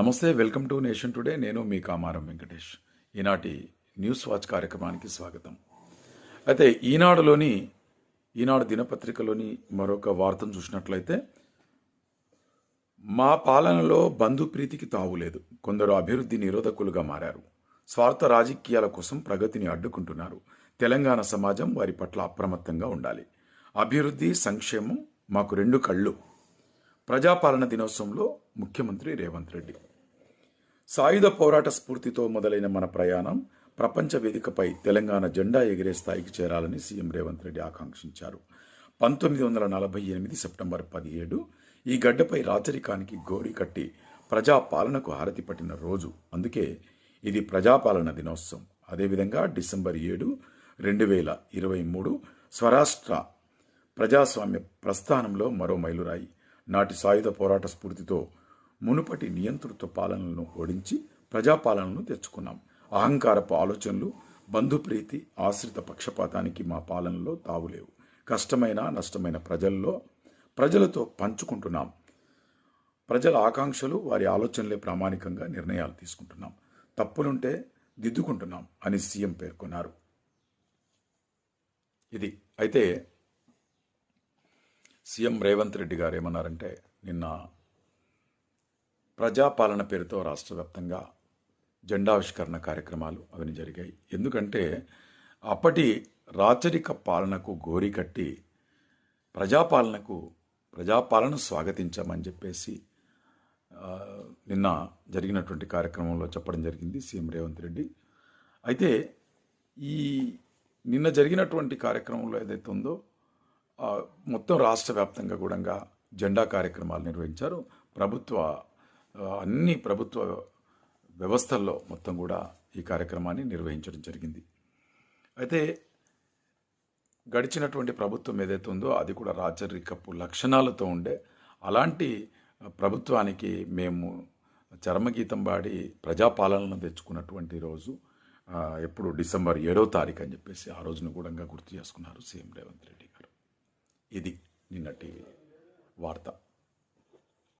నమస్తే welcome to nation today. నేను మీ కామారం వెంకటేష్. ఈనాటి న్యూస్ వాచ్ కార్యక్రమానికి స్వాగతం. అయితే ఈనాడులోని ఈనాడు దినపత్రికలోని మరొక వార్తను చూసినట్లయితే మా పాలనలో బంధుప్రీతికి తావులేదు కొందరు అభివృద్ధి నిరోధకులుగా మారారు. స్వార్థ రాజకీయాల కోసం ప్రగతిని అడ్డుకుంటున్నారు. తెలంగాణ సమాజం వారి పట్ల అప్రమత్తంగా ఉండాలి. అభివృద్ధి సంక్షేమం మాకు రెండు కళ్ళు. ప్రజాపాలన దినోత్సవంలో ముఖ్యమంత్రి రేవంత్ రెడ్డి. సాయుధ పోరాట స్ఫూర్తితో మొదలైన మన ప్రయాణం ప్రపంచ వేదికపై తెలంగాణ జెండా ఎగిరే స్థాయికి చేరాలని సీఎం రేవంత్ రెడ్డి ఆకాంక్షించారు. పంతొమ్మిది వందల నలభై ఎనిమిది సెప్టెంబర్ పదిహేడు ఈ గడ్డపై రాచరికానికి గోరి కట్టి ప్రజాపాలనకు హారతి పట్టిన రోజు. అందుకే ఇది ప్రజాపాలన దినోత్సవం. అదేవిధంగా డిసెంబర్ ఏడు రెండు వేల ఇరవై మూడు స్వరాష్ట్ర ప్రజాస్వామ్య ప్రస్థానంలో మరో మైలురాయి. నాటి సాయుధ పోరాట స్ఫూర్తితో మునుపటి నియంతృత్వ పాలనలను ఓడించి ప్రజాపాలనను తెచ్చుకున్నాం. అహంకారపు ఆలోచనలు బంధుప్రీతి ఆశ్రిత పక్షపాతానికి మా పాలనలో తావులేవు. కష్టమైన నష్టమైన ప్రజల్లో ప్రజలతో పంచుకుంటున్నాం. ప్రజల ఆకాంక్షలు వారి ఆలోచనలే ప్రామాణికంగా నిర్ణయాలు తీసుకుంటున్నాం. తప్పులుంటే దిద్దుకుంటున్నాం అని సీఎం పేర్కొన్నారు. ఇది అయితే సీఎం రేవంత్ రెడ్డి గారు ఏమన్నారంటే నిన్న ప్రజాపాలన పేరుతో రాష్ట్ర వ్యాప్తంగా జెండావిష్కరణ కార్యక్రమాలు అవన్నీ జరిగాయి. ఎందుకంటే అప్పటి రాచరిక పాలనకు గోరి కట్టి ప్రజాపాలనకు ప్రజాపాలన స్వాగతించామని చెప్పేసి నిన్న జరిగినటువంటి కార్యక్రమంలో చెప్పడం జరిగింది సీఎం రేవంత్ రెడ్డి. అయితే ఈ నిన్న జరిగినటువంటి కార్యక్రమంలో ఏదైతే ఉందో మొత్తం రాష్ట్ర వ్యాప్తంగా కూడా జెండా కార్యక్రమాలు నిర్వహించారు. ప్రభుత్వ అన్ని ప్రభుత్వ వ్యవస్థల్లో మొత్తం కూడా ఈ కార్యక్రమాన్ని నిర్వహించడం జరిగింది. అయితే గడిచినటువంటి ప్రభుత్వం ఏదైతే ఉందో అది కూడా రాచరికపు లక్షణాలతో ఉండే అలాంటి ప్రభుత్వానికి మేము చరమగీతం పాడి ప్రజాపాలనను తెచ్చుకున్నటువంటి రోజు ఎప్పుడు డిసెంబర్ ఏడో తారీఖు అని చెప్పేసి ఆ రోజును కూడా గుర్తు చేసుకున్నారు సీఎం రేవంత్ రెడ్డి గారు. ఇది నిన్నటి వార్త.